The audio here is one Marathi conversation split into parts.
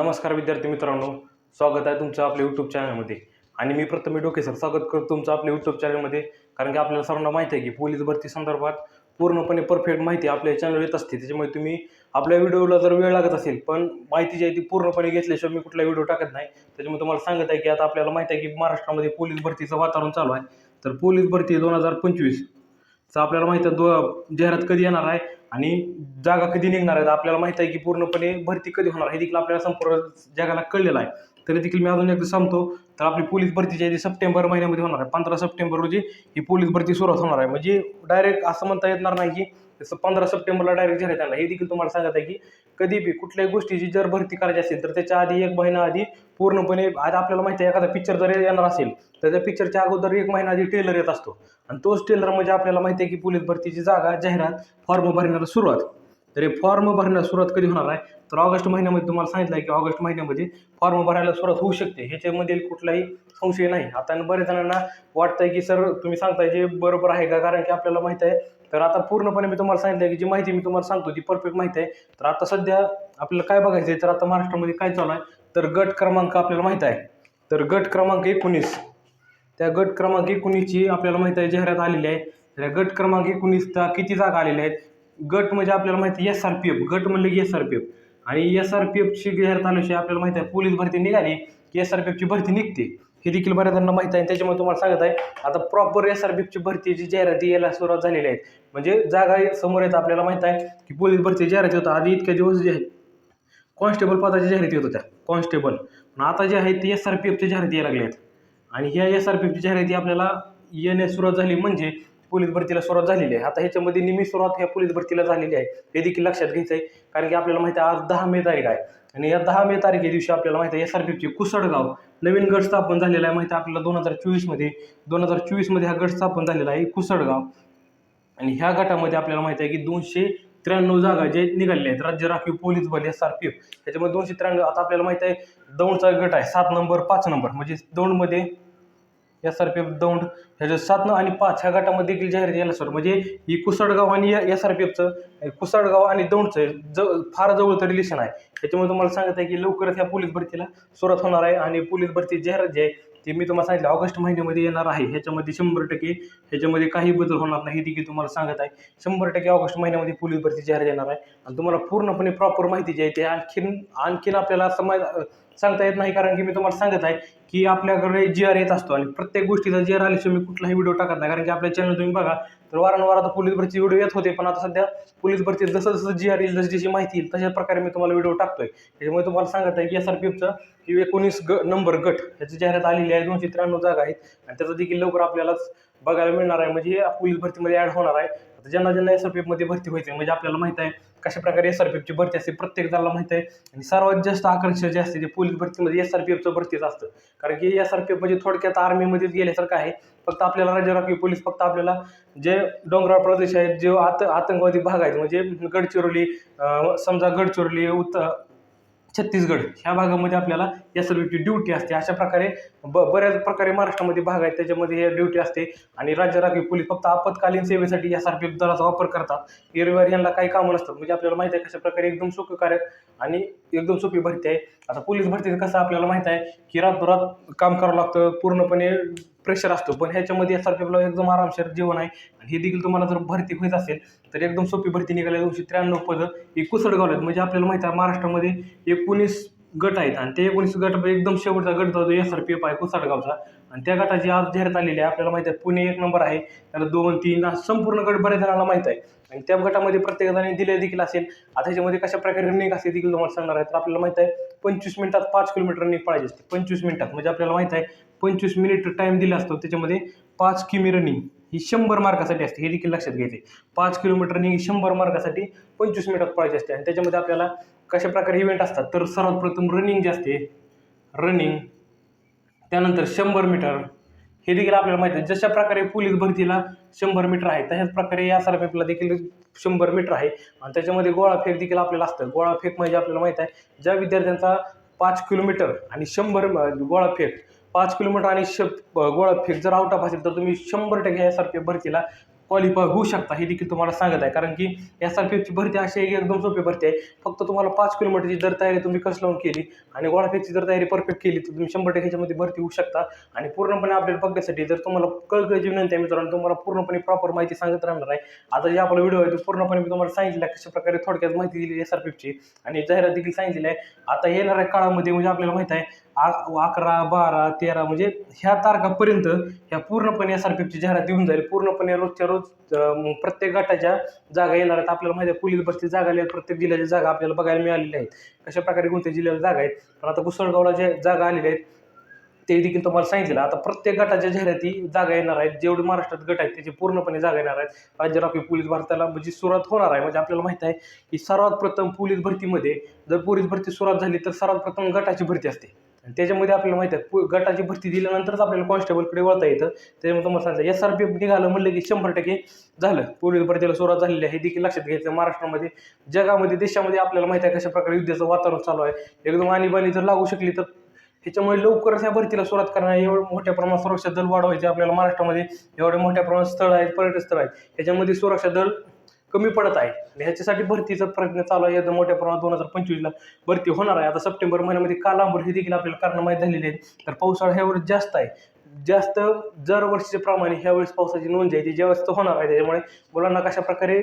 नमस्कार विद्यार्थी मित्रांनो. स्वागत आहे तुमचं आपल्या यूट्यूब चॅनलमध्ये आणि मी प्रथम डोके सर स्वागत करतो तुमचं आपल्या यूट्यूब चॅनलमध्ये कारण की आपल्याला सर्वांना माहिती आहे की पोलीस भरती संदर्भात पूर्णपणे परफेक्ट माहिती आपल्या चॅनलवर येत असते. त्याच्यामुळे तुम्ही आपल्या व्हिडिओला जर वेळ लागत असेल पण माहिती जी आहे ती पूर्णपणे घेतल्याशिवाय मी कुठला व्हिडिओ टाकत नाही. त्याच्यामुळे तुम्हाला सांगत आहे की आता आपल्याला माहिती आहे की महाराष्ट्रामध्ये पोलीस भरतीचं वातावरण चालू आहे. तर पोलीस भरती दोन हजार पंचवीसचं आपल्याला माहिती आहे दो जाहिरात कधी येणार आहे? आणि जागा कधी निघणार आहेत? आपल्याला माहीत आहे की पूर्णपणे भरती कधी होणार हे देखील आपल्याला संपूर्ण जगाला कळलेलं आहे. तरी देखील मी अजून एकदा सांगतो तर आपली पोलीस भरती जी आहे ती सप्टेंबर महिन्यामध्ये होणार आहे. पंधरा सप्टेंबर रोजी ही पोलीस भरती सुरुवात होणार आहे. म्हणजे डायरेक्ट असं म्हणता येणार नाही की जसं पंधरा सप्टेंबरला डायरेक्ट जाहिरात त्यांना. हे देखील तुम्हाला सांगत आहे की कधी बी कुठल्याही गोष्टीची जर भरती करायची असेल तर त्याच्या आधी एक महिना आधी पूर्णपणे आज आपल्याला माहिती आहे एखादा पिक्चर जर येणार असेल तर त्या पिक्चरच्या अगोदर एक महिना आधी ट्रेलर येत असतो. आणि तोच ट्रेलर म्हणजे आपल्याला माहिती आहे की पोलीस भरतीची जागा जाहिरात फॉर्म भरण्याला सुरुवात. तर हे फॉर्म भरण्यास सुरुवात कधी होणार आहे? तर ऑगस्ट महिन्यामध्ये तुम्हाला सांगितलं आहे की ऑगस्ट महिन्यामध्ये फॉर्म भरायला सुरुवात होऊ शकते. ह्याच्यामध्ये कुठलाही संशय नाही. आता बऱ्याच जणांना वाटतंय की सर तुम्ही सांगताय जे बरोबर आहे का? कारण की आपल्याला माहीत आहे. तर आता पूर्णपणे मी तुम्हाला सांगितलं की जी माहिती मी तुम्हाला सांगतो ती परफेक्ट माहिती आहे. तर आता सध्या आपल्याला काय बघायचं आहे तर आता महाराष्ट्रामध्ये काय चालू आहे? तर गट क्रमांक आपल्याला माहीत आहे. तर गट क्रमांक एकोणीस. त्या गट क्रमांक एकोणीसची आपल्याला माहिती आहे जाहिरात आलेली आहे. तर गट क्रमांक एकोणीसचा किती जागा आलेल्या आहेत? गट म्हणजे आपल्याला माहिती आहे एस आर पी एफ गट म्हणलं की एस आर पी एफ आणि एस आर पी एफची जाहिरात आल्याशिवाय आपल्याला माहिती आहे पोलीस भरती निघाली की एस आर पी एफची भरती निघते. हे देखील बऱ्याचजणांना माहिती आहे त्याच्यामुळे तुम्हाला सांगत आहे आता प्रॉपर एस आर पी एफची भरतीची जाहिराती यायला सुरुवात झालेली आहे. म्हणजे जागा समोर येतं आपल्याला माहिती आहे की पोलीस भरती जाहिराती होता आधी इतक्या दिवस जे आहेत कॉन्स्टेबल पदाची जाहिराती होत होत्या कॉन्स्टेबल पण आता जे आहे ते एस आर पी एफच्या जाहिराती यायला लागल्या आहेत आणि ह्या एस आर पी एफची जाहिराती आपल्याला येण्यास सुरुवात झाली म्हणजे पोलीस भरतीला सुरुवात झालेली आहे. आता ह्याच्यामध्ये निमी सुरुवात ह्या पोलीस भरतीला झालेली आहे. हे देखील लक्षात घ्यायचं आहे कारण की आपल्याला माहिती आहे आज दहा मे तारीख आहे. आणि या दहा मे तारखे दिवशी आपल्याला माहिती आहे एस आर पी एफची कुसडगाव नवीन गट स्थापन झालेला आहे. माहिती आहे आपल्याला दोन हजार चोवीसमध्ये दोन हजार चोवीसमध्ये हा गट स्थापन झालेला आहे कुसडगाव. आणि ह्या गटामध्ये आपल्याला माहिती आहे की दोनशे त्र्याण्णव जागा जे निघालेल्या आहेत राज्य राखीव पोलीस बल एस आर पी एफ त्याच्यामध्ये दोनशे त्र्याण्णव आता आपल्याला माहिती आहे दौंडचा गट आहे सात नंबर पाच नंबर. म्हणजे दौंडमध्ये S R P F Daund ह्याच्या सातनं आणि पाच ह्या गटामध्ये देखील जाहीर यायला सर. म्हणजे ही कुसडगाव आणि एस आर पी एफचं कुसडगाव आणि दौंडचं ज फार जवळचं रिलेशन आहे. त्याच्यामुळे तुम्हाला सांगत आहे की लवकरच ह्या पोलीस भरतीला सुरुवात होणार आहे आणि पोलीस भरती जाहिरात जी आहे ती मी तुम्हाला सांगितलं ऑगस्ट महिन्यामध्ये येणार आहे. ह्याच्यामध्ये शंभर टक्के ह्याच्यामध्ये काही बदल होणार नाही हे देखील तुम्हाला सांगत आहे. शंभर टक्के ऑगस्ट महिन्यामध्ये पोलीस भरती जाहीर येणार आहे. आणि तुम्हाला पूर्णपणे प्रॉपर माहिती जी आहे ते आणखीन आणखीन आपल्याला समाज सांगता येत नाही कारण की मी तुम्हाला सांगत आहे की आपल्याकडे जी आर येत असतो आणि प्रत्येक गोष्टीचा जी आर आल्याशिवाय मी कुठलाही व्हिडिओ टाकत नाही. कारण की आपल्या चॅनल तुम्ही बघा तर वारंवार आता पोलीस भरती व्हिडिओ येत होते पण आता सध्या पोलीस भरती जसं जसं जी आर येईल जशी जशी माहिती येईल तशा प्रकारे मी तुम्हाला व्हिडिओ टाकतोय. त्याच्यामुळे तुम्हाला सांगत आहे की एस आर पी एफचं ती एकोणीस ग नंबर गट याची जाहिरात आलेली आहे. दोनशे त्र्याण्णव जागा आहेत. आणि त्याचा देखील लवकर आपल्यालाच बघायला मिळणार आहे. म्हणजे पोलीस भरतीमध्ये ॲड होणार आहे. आता ज्यांना ज्यांना एस आर पी एफमध्ये भरती व्हायचं म्हणजे आपल्याला माहीत आहे कशा प्रकारे एस आर पी एफची भरती असते प्रत्येक जणाला माहिती आहे. आणि सर्वात जास्त आकर्षण जे असते ते पोलीस भरतीमध्ये एस आर पी एफचं भरतीच असतं. कारण की एस आर पी एफ म्हणजे थोडक्यात आर्मीमध्येच गेल्यासारखं आहे. फक्त आपल्याला राज्य राखीव पोलीस फक्त आपल्याला जे डोंगराळ प्रदेश आहेत जे आत आतंकवादी भाग आहेत म्हणजे गडचिरोली समजा गडचिरोली उत्त छत्तीसगड. ह्या भागामध्ये आपल्याला या सर्वची ड्युटी असते. अशा प्रकारे ब बऱ्याच प्रकारे महाराष्ट्रामध्ये भाग आहेत. त्याच्यामध्ये हे ड्युटी असते. आणि राज्य राखीव पोलीस फक्त आपत्कालीन सेवेसाठी या सारखे दलाचा वापर करतात. एरवीवार यांना काही कामं नसतात. म्हणजे आपल्याला माहिती आहे कशा प्रकारे एकदम सुखकारक आणि एकदम सोपी भरती आहे. आता पोलीस भरतीचं कसं आपल्याला माहीत आहे की रातोरात काम करावं लागतं. पूर्णपणे प्रेशर असतो. पण ह्याच्यामध्ये एस आर पी एफला एकदम आरामशीर जीवन आहे. आणि हे देखील तुम्हाला जर भरती होत असेल तर एकदम सोपी भरती निघाल्या दोनशे त्र्याण्णव पदं ही कुसडगावला आहेत. म्हणजे आपल्याला माहिती आहे महाराष्ट्रामध्ये एकोणीस गट आहेत. आणि ते एकोणीस गट एकदम शेवटचा गट जातो एस आर पी एफ आहे कुसाडगावचा आणि त्या गटाची आज जाहिरात आलेली आहे आपल्याला माहिती आहे पुणे एक नंबर आहे. त्याला दोन तीन संपूर्ण गट बऱ्याच जणांना माहीत आहे. आणि त्या गटामध्ये प्रत्येकाने दिले देखील असेल. आता ह्याच्यामध्ये कशा प्रकारे रनिंग असेल देखील तुम्हाला सांगणार आहे. तर आपल्याला माहीत आहे पंचवीस मिनिटात पाच किलोमीटर रनिंग पाहिजे असते. पंचवीस मिनिटात. म्हणजे आपल्याला माहीत आहे पंचवीस मिनिट टाईम दिला असतो. त्याच्यामध्ये पाच किमी रनिंग ही शंभर मार्कासाठी असते हे देखील लक्षात घ्यायचे पाच किलोमीटर ही शंभर मार्कासाठी पंचवीस मिनिटात पळायची असते. आणि त्याच्यामध्ये आपल्याला कशा प्रकारे इव्हेंट असतात? तर सर्वात प्रथम रनिंग जे असते रनिंग त्यानंतर शंभर मीटर. हे देखील आपल्याला माहिती आहे. जशा प्रकारे पोलीस भरतीला शंभर मीटर आहे तशाच प्रकारे या सरपेपला देखील शंभर मीटर आहे. आणि त्याच्यामध्ये गोळा फेक देखील आपल्याला असतं. गोळा फेक म्हणजे आपल्याला माहीत आहे ज्या विद्यार्थ्यांचा पाच किलोमीटर आणि शंभर गोळा फेक पाच किलोमीटर आणि श गोळा फेक जर आउट ऑफ असेल तर तुम्ही शंभर टक्के यासारख्या भरतीला क्वालिफाय होऊ शकता. हे देखील तुम्हाला सांगत आहे. कारण की एस आर पी एफची भरती अशी आहे की एकदम सोपी भरती आहे. फक्त तुम्हाला पाच किलोमीटरची जर तयारी तुम्ही कस लावून केली आणि गोळाफेकची जर तयारी परफेक्ट केली तर तुम्ही शंभर टक्के ह्याच्यामध्ये भरती होऊ शकता. आणि पूर्णपणे अपडेट बघण्यासाठी जर तुम्हाला कळकळीची विनंती आहे मित्रांनो तुम्हाला पूर्णपणे प्रॉपर माहिती सांगत राहणार आहे. आता जे आपला व्हिडिओ आहे तो पूर्णपणे मी तुम्हाला सांगितलं आहे. कशा प्रकारे थोडक्यात माहिती दिली एस आर पी एफची आणि जाहिरात देखील सांगितलेली आहे. आता येणाऱ्या काळामध्ये म्हणजे आपल्याला माहीत आहे आ- अकरा बारा तेरा म्हणजे ह्या तारखापर्यंत ह्या पूर्णपणे एस आर पी एफची जाहिरात येऊन जाईल. पूर्णपणे रोजच्या रोज प्रत्येक गटाच्या जागा येणार आहेत. आपल्याला माहिती आहे पोलीस भरती जागा आली प्रत्येक जिल्ह्याच्या जागा आपल्याला बघायला मिळालेल्या आहेत. कशा प्रकारे कोणत्या जिल्ह्याला जागा आहेत? पण आता कुसळगावला ज्या जागा आलेल्या आहेत ते देखील तुम्हाला सांगितलं आता प्रत्येक गटाच्या जाहिराती जागा येणार आहेत. जेवढे महाराष्ट्रात गट आहेत त्याचे पूर्णपणे जागा येणार आहेत. राज्य राखीव पोलीस भारताला म्हणजे सुरुवात होणार आहे. म्हणजे आपल्याला माहीत आहे की सर्वात प्रथम पोलीस भरतीमध्ये जर पोलीस भरती सुरुवात झाली तर सर्वात प्रथम गटाची भरती असते. आणि त्याच्यामध्ये आपल्याला माहिती आहे पु- गटाची भरती दिल्यानंतरच आपल्याला कॉन्स्टेबलकडे वळता येतं. त्याच्यामुळे तुम्हाला सांगतं एस आर पी एफ निघालं म्हणलं की शंभर टक्के झालं. पोलीस भरतीला सुरुवात झालेली आहे हे देखील लक्षात घ्यायचं. महाराष्ट्रामध्ये जगामध्ये देशामध्ये आपल्याला माहिती आहे कशा प्रकारे युद्धाचं वातावरण चालू आहे. एकदम आणीबाणी जर लागू शकली तर ह्याच्यामुळे लवकरच या भरतीला सुरुवात करणार एवढं मोठ्या प्रमाणात सुरक्षा दल वाढवायचे आपल्याला महाराष्ट्रामध्ये. एवढे मोठ्या प्रमाणात स्थळ आहेत पर्यटन स्थळ आहेत. ह्याच्यामध्ये सुरक्षा दल कमी पडत आहे. ह्याच्यासाठी भरतीचा प्रयत्न चालू आहे. एकदम मोठ्या प्रमाणात दोन हजार पंचवीसला भरती होणार आहे. आता सप्टेंबर महिन्यामध्ये कालांबर हे देखील आपल्याला कारण माहीत झालेली आहे तर पावसाळा ह्यावेळेस जास्त आहे. जास्त दरवर्षीच्या प्रमाणे ह्यावेळेस पावसाची नोंद आहे. ती जास्त होणार आहे त्याच्यामुळे मुलांना कशा प्रकारे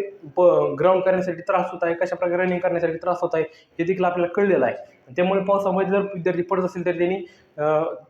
ग्राउंड करण्यासाठी त्रास होत आहे कशा प्रकारे रनिंग करण्यासाठी त्रास होत आहे हे देखील आपल्याला कळलेलं आहे. त्यामुळे पावसामध्ये जर विद्यार्थी पडत असेल तर त्यांनी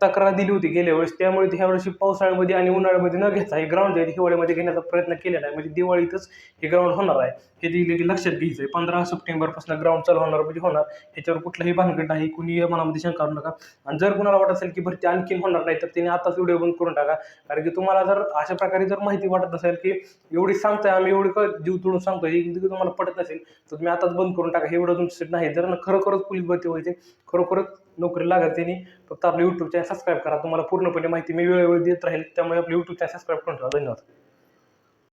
तक्रार दिली होती गेल्या वेळेस. त्यामुळे ह्या वर्षी पावसाळ्यामध्ये आणि उन्हाळ्यामध्ये न घेता हे ग्राउंड जे आहे हिवाळ्यामध्ये घेण्याचा प्रयत्न केलेला आहे. म्हणजे दिवाळीतच हे ग्राउंड होणार आहे. हे देखील लक्षात घ्यायचं आहे. पंधरा सप्टेंबरपासून ग्राउंड चालू होणार म्हणजे होणार. ह्याच्यावर कुठलाही भानगड नाही कुणी मनामध्ये शंका करू नका. आणि जर कुणाला वाटत असेल की भरती आणखीन होणार नाही तर त्यांनी आताच व्हिडिओ बंद करून टाका. कारण की तुम्हाला जर अशा प्रकारे जर माहिती वाटत असेल की एवढी सांगताय आम्ही एवढी क- जीव तोडून सांगतोय ही तुम्हाला पटत नसेल तर तुम्ही आताच बंद करून टाका. हे एवढं तुमच्यासाठी नाही. जर खरोखरच पोलीस भरती व्हायचे खरोखरच नोकरी लागत त्यांनी फक्त आपलं यूट्यूब चॅनल सबस्क्राईब करा. तुम्हाला पूर्णपणे माहिती मी वेळोवेळी देत राहील त्यामुळे आपलं यूट्यूब चॅनल सबस्क्राईब करून ठेवा. धन्यवाद.